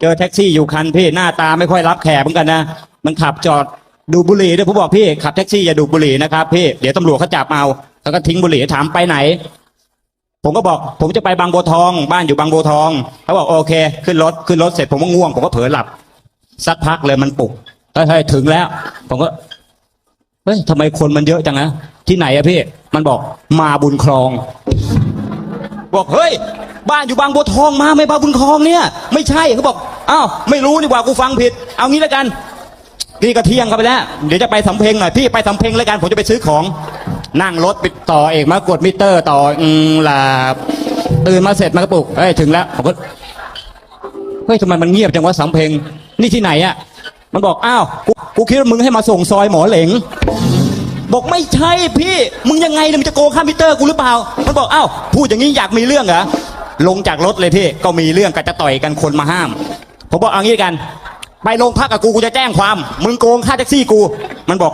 เจอแท็กซี่อยู่คันพี่หน้าตาไม่ค่อยรับแขกเหมือนกันนะมันขับจอดดูบุหรี่ด้วยผมบอกพี่ขับแท็กซี่อย่าดูบุหรี่นะครับพี่เดี๋ยวตำรวจเขาจับเอาแล้วก็ทิ้งบุหรี่ถามไปไหน ผมก็บอกผมจะไปบางบัวทอง บ้านอยู่บางบัวทองเขาบอกโอเค ขึ้นรถขึ้นรถเสร็จผมก็ง่วงผมก็เผลอหลับสักพักเลยมันปลุกเฮ้ยเฮ้ยถึงแล้ว ผมก็เฮ้ยทำไมคนมันเยอะจังนะที่ไหนอะพี่ มันบอกมาบุญคลอง บอกเฮ้ย บ้านอยู่บางบัวทองมาไม่บางบุญคลองเนี่ย ไม่ใช่เขาบอกอ้าวไม่รู้นี่ว่ากูฟังผิด เอางี้แล้วกันนี่ก็เที่ยงเข้าไปแล้วเดี๋ยวจะไปสำเพ็งหน่อยพี่ไปสำเพ็งแล้วกันผมจะไปซื้อของ นั่งรถไปต่อเอกมากดมิเตอร์ต่ออืมหลับตื่นมาเสร็จมากระปุกเฮ้ยถึงแล้วผมก็เฮ้ยทำไมมันเงียบจังวะสำเพ็งนี่ที่ไหนอะมันบอกอ้าวกูกูคิดว่ามึงให้มาส่งซอยหมอเหลงบอกไม่ใช่พี่ มึงยังไงเนี่ยมึงจะโกงค่ามิเตอร์กูหรือเปล่า มันบอกอ้าวพูดอย่างนี้อยากมีเรื่องเหรอ ลงจากรถเลยพี่ก็มีเรื่องกันจะต่อยกันคนมาห้าม ผมบอกเอางี้กัน ไปโรงพักกับกูกูจะแจ้งความ มึงโกงค่าแท็กซี่กู มันบอก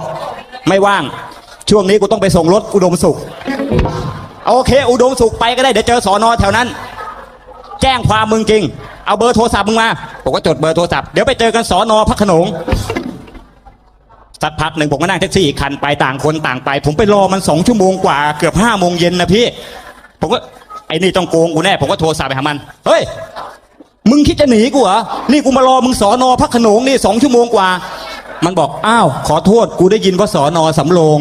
ไม่ว่าง ช่วงนี้กูต้องไปส่งรถอุดมสุข โอเค อุดมสุขไปก็ได้เดี๋ยวเจอสอนอแถวนั้น แจ้งความมึงจริง เอาเบอร์โทรศัพท์มึงมาผมก็จดเบอร์โทรศัพท์เดี๋ยวไปเจอกันสอนอพระขนงสักพักหนึ่งผมก็นั่งแท็กซี่อีกคันไปต่างคนต่างไป ผมไปรอมันสองชั่วโมงกว่าเกือบห้าโมงเย็นนะพี่ ผมก็ ไอ้นี่ต้องโกงกูแน่ผมก็โทรศัพท์ไปหามัน เฮ้ย มึงคิดจะหนีกูเหรอ นี่กูมารอมึงสอนอพักขนงนี่สองชั่วโมงกว่า มันบอก อ้าว ขอโทษ กูได้ยินว่าสอนอสำโรง